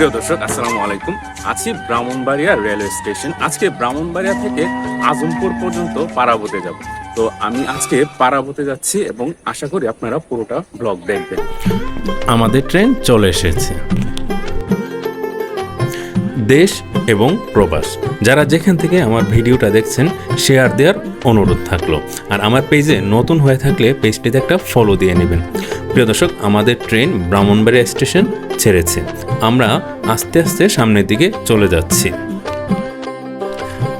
প্রিয় দর্শক, আসসালামু আলাইকুম। আছি ব্রাহ্মণবাড়িয়া রেলওয়ে স্টেশন। আজকে ব্রাহ্মণবাড়িয়া থেকে আজমপুর পর্যন্ত পারাবতে যাব। তো আমি আজকে পারাবতে যাচ্ছি এবং আশা করি আপনারা পুরোটা ব্লগ দেখবেন। আমাদের ট্রেন চলে এসেছে। দেশ এবং প্রবাস। যারা যেখান থেকে আমার ভিডিওটা দেখছেন শেয়ার দেওয়ার অনুরোধ থাকল। আর আমার পেজে নতুন হয়ে থাকলে পেজটিতে একটা ফলো দিয়ে নেবেন। প্রিয় দর্শক, আমাদের ট্রেন ব্রাহ্মণবাড়িয়া স্টেশন ছেড়েছে। আমরা আস্তে আস্তে সামনের দিকে চলে যাচ্ছি।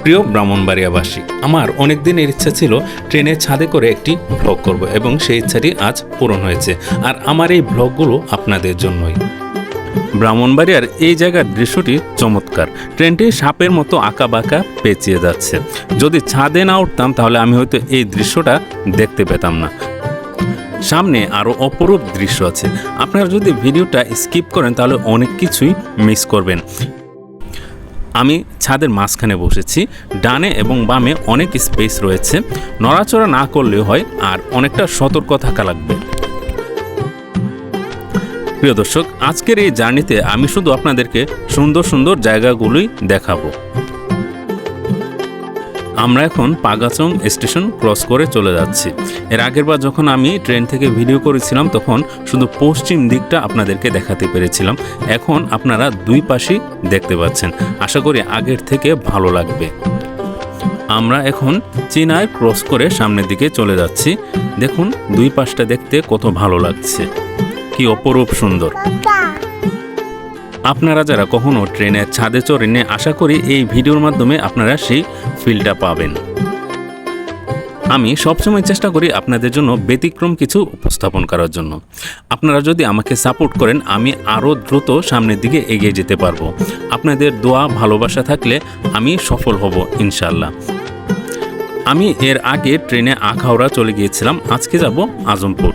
প্রিয় ব্রাহ্মণবাড়িয়াবাসী, আমার অনেক দিনের ইচ্ছা ছিল ট্রেনের ছাদে করে একটি ব্লগ করব এবং সেই ইচ্ছাটি আজ পূরণ হয়েছে। আর আমার এই ব্লগগুলো আপনাদের জন্যই। ব্রাহ্মণবাড়িয়ার এই জায়গার দৃশ্যটি চমৎকার। ট্রেনটি সাপের মতো আঁকা বাঁকা পেঁচিয়ে যাচ্ছে। যদি ছাদে না উঠতাম, তাহলে আমি হয়তো এই দৃশ্যটা দেখতে পেতাম না। সামনে আরও অপরূপ দৃশ্য আছে। আপনারা যদি ভিডিওটা স্কিপ করেন, তাহলে অনেক কিছুই মিস করবেন। আমি ছাদের মাঝখানে বসেছি। ডানে এবং বামে অনেক স্পেস রয়েছে। নড়াচড়া না করলেও হয়, আর অনেকটা সতর্ক থাকা লাগবে। প্রিয় দর্শক, আজকের এই জার্নিতে আমি শুধু আপনাদেরকে সুন্দর সুন্দর জায়গাগুলোই দেখাবো। আমরা এখন পাগাচং স্টেশন ক্রস করে চলে যাচ্ছি। এর আগের বার যখন আমি ট্রেন থেকে ভিডিও করেছিলাম, তখন শুধু পশ্চিম দিকটা আপনাদেরকে দেখাতে পেরেছিলাম। এখন আপনারা দুই পাশেই দেখতে পাচ্ছেন। আশা করি আগের থেকে ভালো লাগবে। আমরা এখন চীনায় ক্রস করে সামনের দিকে চলে যাচ্ছি। দেখুন, দুই পাশটা দেখতে কত ভালো লাগছে। কি অপরূপ সুন্দর। আপনারা যারা কখনো ট্রেনের ছাদে চড়েনে আশা করি এই ভিডিওর মাধ্যমে আপনারা সেই ফিলটা পাবেন। আমি সবসময় চেষ্টা করি আপনাদের জন্য ব্যতিক্রম কিছু উপস্থাপন করার জন্য। আপনারা যদি আমাকে সাপোর্ট করেন, আমি আরও দ্রুত সামনের দিকে এগিয়ে যেতে পারব। আপনাদের দোয়া, ভালোবাসা থাকলে আমি সফল হব ইনশাল্লাহ আমি এর আগে ট্রেনে আখাউড়া চলে গিয়েছিলাম, আজকে যাব আজমপুর।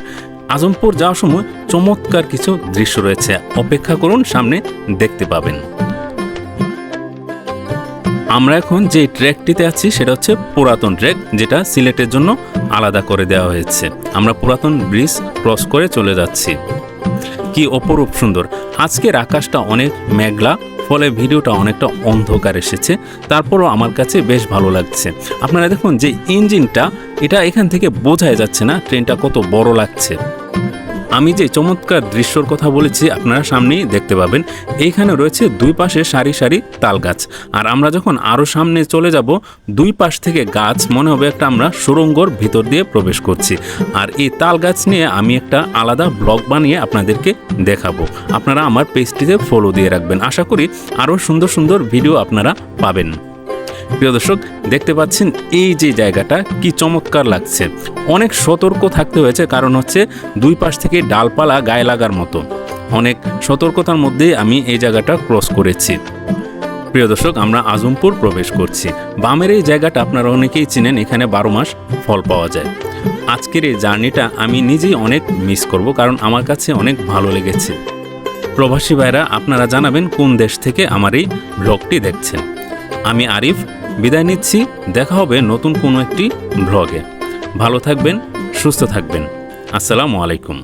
আজমপুর যাওয়ার সময় চমৎকার কিছু দৃশ্য রয়েছে। অপেক্ষা করুন, সামনে দেখতে পাবেন। আমরা এখন যে ট্র্যাকটিতে আছি, সেটা হচ্ছে পুরাতন ট্র্যাক যেটা সিলেটের জন্য আলাদা করে দেওয়া হয়েছে। আমরা পুরাতন ব্রিজ ক্রস করে চলে যাচ্ছি। কি অপরূপ সুন্দর। আজকের আকাশটা অনেক মেঘলা, ফলে ভিডিওটা অনেকটা অন্ধকার এসেছে। তারপরও আমার কাছে বেশ ভালো লাগছে। আপনারা দেখুন যে ইঞ্জিনটা এটা এখান থেকে বোঝাই যাচ্ছে না ট্রেনটা কত বড় লাগছে। আমি যে চমৎকার দৃশ্যর কথা বলেছি আপনারা সামনেই দেখতে পাবেন। এইখানে রয়েছে দুই পাশে সারি সারি তাল গাছ। আর আমরা যখন আরও সামনে চলে যাব, দুই পাশ থেকে গাছ মনে হবে একটা আমরা সুরঙ্গর ভিতর দিয়ে প্রবেশ করছি। আর এই তাল গাছ নিয়ে আমি একটা আলাদা ব্লগ বানিয়ে আপনাদেরকে দেখাবো। আপনারা আমার পেজটিতে ফলো দিয়ে রাখবেন। আশা করি আরও সুন্দর সুন্দর ভিডিও আপনারা পাবেন। প্রিয় দর্শক, দেখতে পাচ্ছেন এই যে জায়গাটা, কি চমৎকার লাগছে। অনেক সতর্ক থাকতে হয়েছে, কারণ হচ্ছে দুই পাশ থেকে ডালপালা গায়ে লাগার মতো। অনেক সতর্কতার মধ্যেই আমি এই জায়গাটা ক্রস করেছি। প্রিয় দর্শক, আমরা আজমপুর প্রবেশ করছি। বামের এই জায়গাটা আপনারা অনেকেই চিনেন, এখানে বারো মাস ফল পাওয়া যায়। আজকের এই জার্নিটা আমি নিজেই অনেক মিস করব, কারণ আমার কাছে অনেক ভালো লেগেছে। প্রবাসী ভাইরা, আপনারা জানাবেন কোন দেশ থেকে আমার এই ব্লগটি দেখছেন। আমি আরিফ, বিদায় নিচ্ছি। দেখা হবে নতুন কোনো একটি ব্লগে। ভালো থাকবেন, সুস্থ থাকবেন। আসসালামু আলাইকুম।